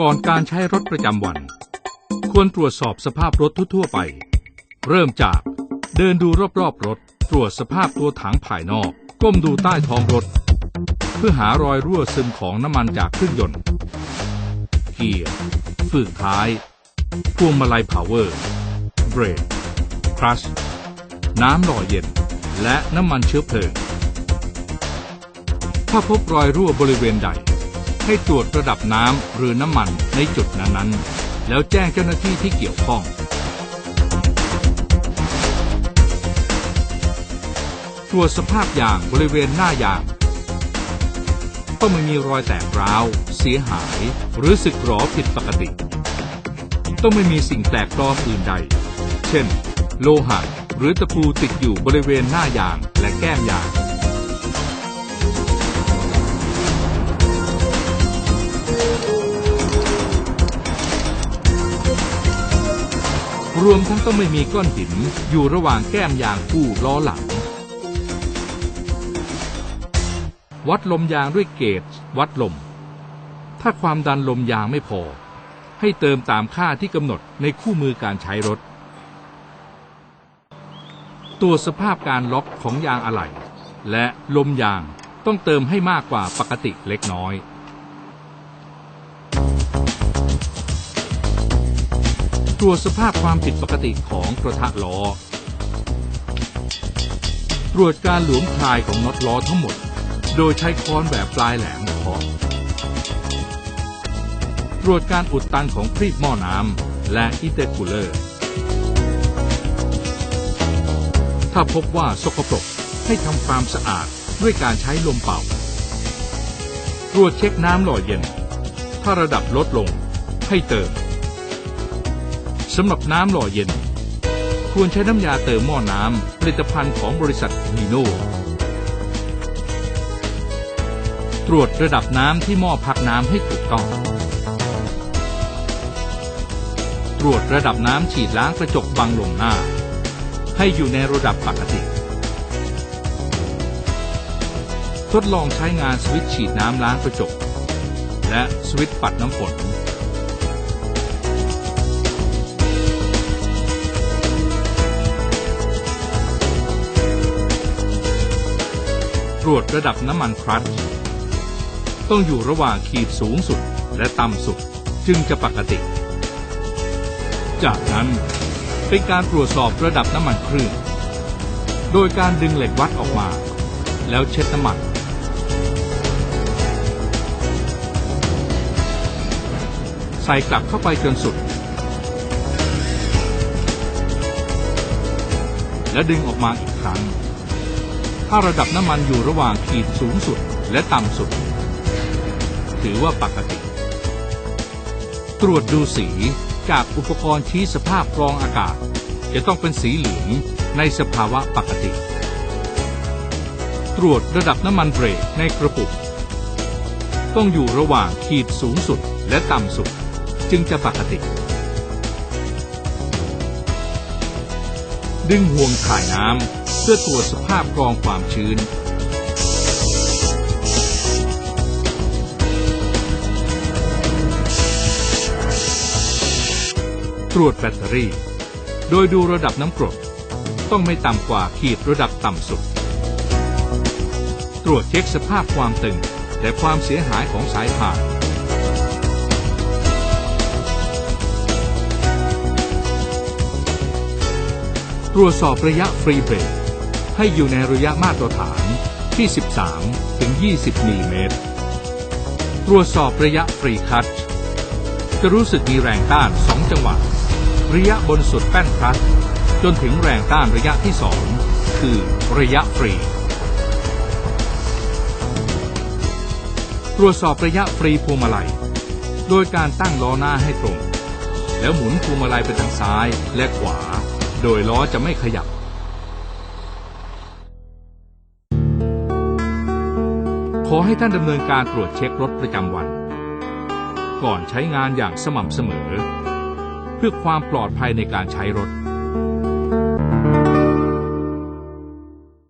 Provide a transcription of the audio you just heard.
ก่อนการใช้รถประจำวัน ควรตรวจสอบสภาพรถทั่วๆไป เริ่มจากเดินดูรอบๆรถ ตรวจสภาพตัวถังภายนอก ก้มดูใต้ท้องรถ เพื่อหารอยรั่วซึมของน้ำมันจากเครื่องยนต์ เกียร์ฝืกท้าย พวงมาลัยพาวเวอร์ เบรกครัชน้ำหล่อเย็น และน้ำมันเชื้อเพลิง ถ้าพบรอยรั่วบริเวณใด ให้ตรวจระดับน้ำหรือน้ำมันในจุดนั้นๆ แล้วแจ้งเจ้าหน้าที่ที่เกี่ยวข้อง ตรวจสภาพยางบริเวณหน้ายาง ต้องไม่มีรอยแตกร้าว เสียหาย หรือสึกหรอผิดปกติ ต้องไม่มีสิ่งแปลกปลอมอื่นใด เช่น โลหะหรือตะปูติดอยู่บริเวณหน้ายางและแก้มยาง รวมทั้งต้องไม่มีก้อนหินอยู่ระหว่างแก้มยางคู่ล้อหลัง วัดลมยางด้วยเกจวัดลม ถ้าความดันลมยางไม่พอ ให้เติมตามค่าที่กำหนดในคู่มือการใช้รถตรวสภาพการล็อกของยางอะไหล่และลมยางต้องเติมให้มากกว่าปกติเล็กน้อย ตรวจสภาพความผิดปกติของกระทะล้อ ตรวจการหลวมคลายของน็อตล้อทั้งหมด โดยใช้ค้อนแบบปลายแหลมเคาะตรวจการอุดตันของครีบหม้อน้ำและอิเตอร์คูลเลอร์ ถ้าพบว่าสกปรกให้ทำความสะอาดด้วยการใช้ลมเป่า ตรวจเช็คน้ำหล่อเย็น ถ้าระดับลดลงให้เติม สำหรับน้ำหล่อเย็น ควรใช้น้ำยาเติมหม้อน้ำผลิตภัณฑ์ของบริษัทมีโนตรวจระดับน้ำที่หม้อพักน้ำให้ถูกต้อง ตรวจระดับน้ำฉีดล้างกระจกบังลมหน้า ให้อยู่ในระดับปกติ ทดลองใช้งานสวิตช์ฉีดน้ำล้างกระจก และสวิตช์ปัดน้ำฝน ตรวจระดับน้ำมันครัชต้องอยู่ระหว่างขีดสูงสุดและต่ำสุดจึงจะปกติ จากนั้นเป็นการตรวจสอบระดับน้ำมันเครื่อง โดยการดึงเหล็กวัดออกมา แล้วเช็ดน้ำมันใส่กลับเข้าไปจนสุด และดึงออกมาอีกครั้ง ถ้าระดับน้ำมันอยู่ระหว่างขีดสูงสุดและต่ำสุด ถือว่าปกติ ตรวจดูสีจากอุปกรณ์ชี้สภาพกรองอากาศ จะต้องเป็นสีเหลืองในสภาวะปกติ ตรวจระดับน้ำมันเบรกในกระปุก ต้องอยู่ระหว่างขีดสูงสุดและต่ำสุด จึงจะปกติ ดึงห่วงถ่ายน้ำเพื่อตรวจสภาพกรองความชื้น ตรวจแบตเตอรี่ โดยดูระดับน้ำกรดต้องไม่ต่ำกว่าขีดระดับต่ำสุด ตรวจเช็คสภาพความตึงและความเสียหายของสายผ่าน ตรวจสอบระยะฟรีเบรกให้อยู่ในระยะมาตรฐานที่ 13 ถึง 20มิลลิเมตร ตรวจสอบระยะฟรีคัตจะรู้สึกมีแรงต้าน 2 จังหวะ ระยะบนสุดแป้นคลัตจนถึงแรงต้านระยะที่ 2 คือระยะฟรี ตรวจสอบระยะฟรีพวงมาลัย โดยการตั้งล้อหน้าให้ตรง แล้วหมุนพวงมาลัยไปทางซ้ายและขวา โดยล้อจะไม่ขยับ ขอให้ท่านดำเนินการตรวจเช็ครถประจำวัน ก่อนใช้งานอย่างสม่ำเสมอ เพื่อความปลอดภัยในการใช้รถ